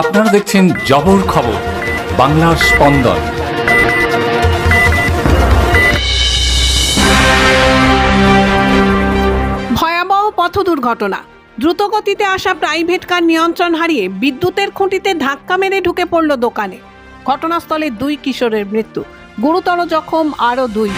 আপনারা দেখছেন জবর খবর, বাংলার স্পন্দন। ভয়াবহ পথ দুর্ঘটনা। দ্রুতগতিতে আসা প্রাইভেট কার নিয়ন্ত্রণ হারিয়ে বিদ্যুতের খুঁটিতে ধাক্কা মেরে ঢুকে পড়ল দোকানে। ঘটনাস্থলে দুই কিশোরের মৃত্যু, গুরুতর জখম আরও দুই।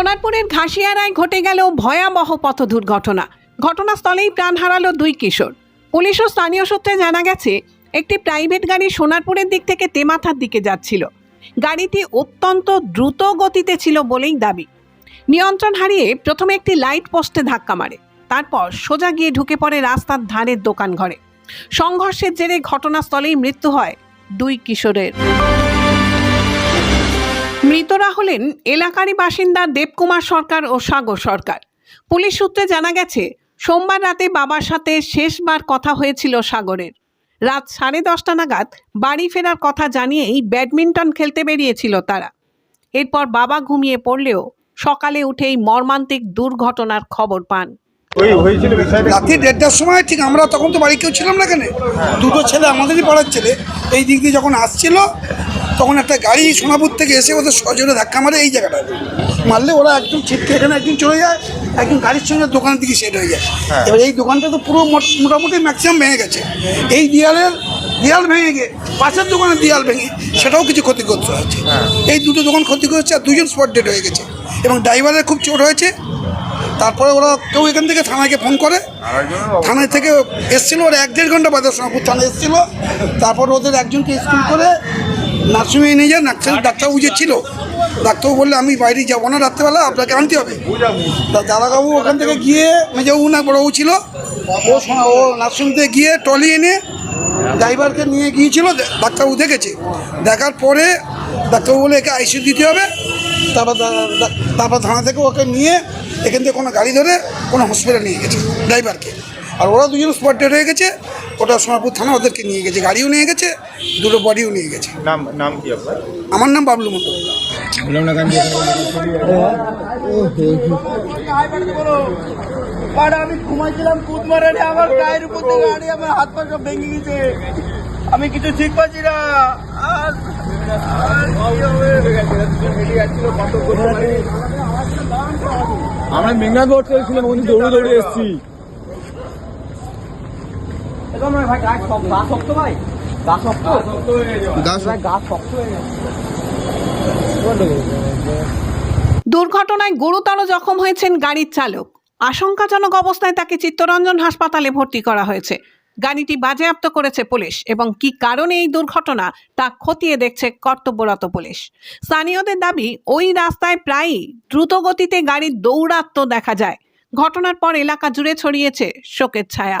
সোনারপুরের ঘাসিয়ারায় ঘটে গেল ভয়াবহ পথ দুর্ঘটনা। ঘটনাস্থলেই প্রাণ হারালো দুই কিশোর। পুলিশ ও স্থানীয় সূত্রে জানা গেছে, একটি প্রাইভেট গাড়ি সোনারপুরের দিক থেকে তেমাথার দিকে যাচ্ছিল। গাড়িটি অত্যন্ত দ্রুত গতিতে ছিল বলেই দাবি। নিয়ন্ত্রণ হারিয়ে প্রথমে একটি লাইট পোস্টে ধাক্কা মারে, তারপর সোজা গিয়ে ঢুকে পড়ে রাস্তার ধারের দোকান ঘরে সংঘর্ষের জেরে ঘটনাস্থলেই মৃত্যু হয় দুই কিশোরের। মৃতরা হলেন এলাকারই বাসিন্দা দেবকুমার সরকার ও সাগর সরকার। পুলিশ সূত্রে জানা গেছে সোমবার রাতে বাবার সাথে শেষবার কথা হয়েছিল সাগরের। রাত সাড়ে দশটা নাগাদ বাড়ি ফেরার কথা জানিয়েই ব্যাডমিন্টন খেলতে বেরিয়েছিল তারা। এরপর বাবা ঘুমিয়ে পড়লেও সকালে উঠেই মর্মান্তিক দুর্ঘটনার খবর পান। ওই রাত্রি দেড়টার সময় ঠিক আমরা তখন তো বাড়ি কেউ ছিলাম না কেন দুটো ছেলে আমাদেরই পাড়ার ছেলে। এই দিক দিয়ে যখন আসছিল তখন একটা গাড়ি সোনাপুর থেকে এসে ওদের সজোরে ধাক্কা মারে এই জায়গাটায় মারলে ওরা একদম ছিটকে এখানে একজন চলে যায় একজন গাড়ির সঙ্গে দোকানের দিকে সেট হয়ে যায়। এবার এই দোকানটা তো পুরো মোট- মোটামুটি ম্যাক্সিমাম ভেঙে গেছে। এই দেয়ালের দেয়াল ভেঙে গিয়ে পাশের দোকানের দেয়াল ভেঙে সেটাও কিছু ক্ষতিগ্রস্ত হয়েছে। এই দুটো দোকান ক্ষতিগ্রস্ত আর দুজন স্পট ডেড হয়ে গেছে। এবং ড্রাইভারের খুব চোট হয়েছে। তারপরে ওরা কেউ এখান থেকে থানাকে ফোন করে। থানায় থেকে এসেছিল ওরা এক দেড় ঘণ্টা বাদে সোনাপুর থানায় এসেছিল। তারপর ওদের একজনকে স্কুল করে নার্সিংহোমে নিয়ে যায় নার্সিং ডাক্তারবাবু যে ছিল ডাক্তারবাবু বললে আমি বাইরে যাব না রাত্রেবেলা আপনাকে আনতে হবে। তা দাদাবাবু ওখান থেকে গিয়ে মেজাবু না বড়বাবু ছিল ও ও নার্সিংহোম থেকে গিয়ে ট্রলি এনে ড্রাইভারকে নিয়ে গিয়েছিল ডাক্তারবাবু দেখেছে। দেখার পরে ডাক্তারবাবু বলে একে আইসিউ দিতে হবে। তারপর তারপর থানা থেকে ওকে নিয়ে এখান থেকে কোনো গাড়ি ধরে কোনো হসপিটালে নিয়ে গেছে ড্রাইভারকে। আর ওরা দুজন স্পট ডেড হয়ে গেছে। ওটা সোনারপুর থানা ওদেরকে নিয়ে গেছে গাড়িও নিয়ে গেছে দুটো বডিও নিয়ে গেছে। নাম নাম কি আপনার? আমার নাম বাবলু মন্ডল আর আমি ঘুমাইছিলাম কুদ মারে আমার গায়ের উপর থেকে গাড়ি আমার হাত পা সব ভেঙে গেছে। আমি কিছু ঠিক পাচ্ছি না? আমরা মেঘনাথ বোর্ড চলছিলাম ওখানে দৌড়ে দৌড়ে এসেছি। দুর্ঘটনায় গুরুতর জখম হয়েছেন গাড়ির চালক। আশঙ্কাজনক অবস্থায় তাকে চিত্তরঞ্জন হাসপাতালে ভর্তি করা হয়েছে। গাড়িটি বাজেয়াপ্ত করেছে পুলিশ এবং কি কারণে এই দুর্ঘটনা তা খতিয়ে দেখছে কর্তব্যরত পুলিশ। স্থানীয়দের দাবি ওই রাস্তায় প্রায়ই দ্রুতগতিতে গাড়ির দৌরাত্ম দেখা যায়। ঘটনার পর এলাকা জুড়ে ছড়িয়েছে শোকের ছায়া।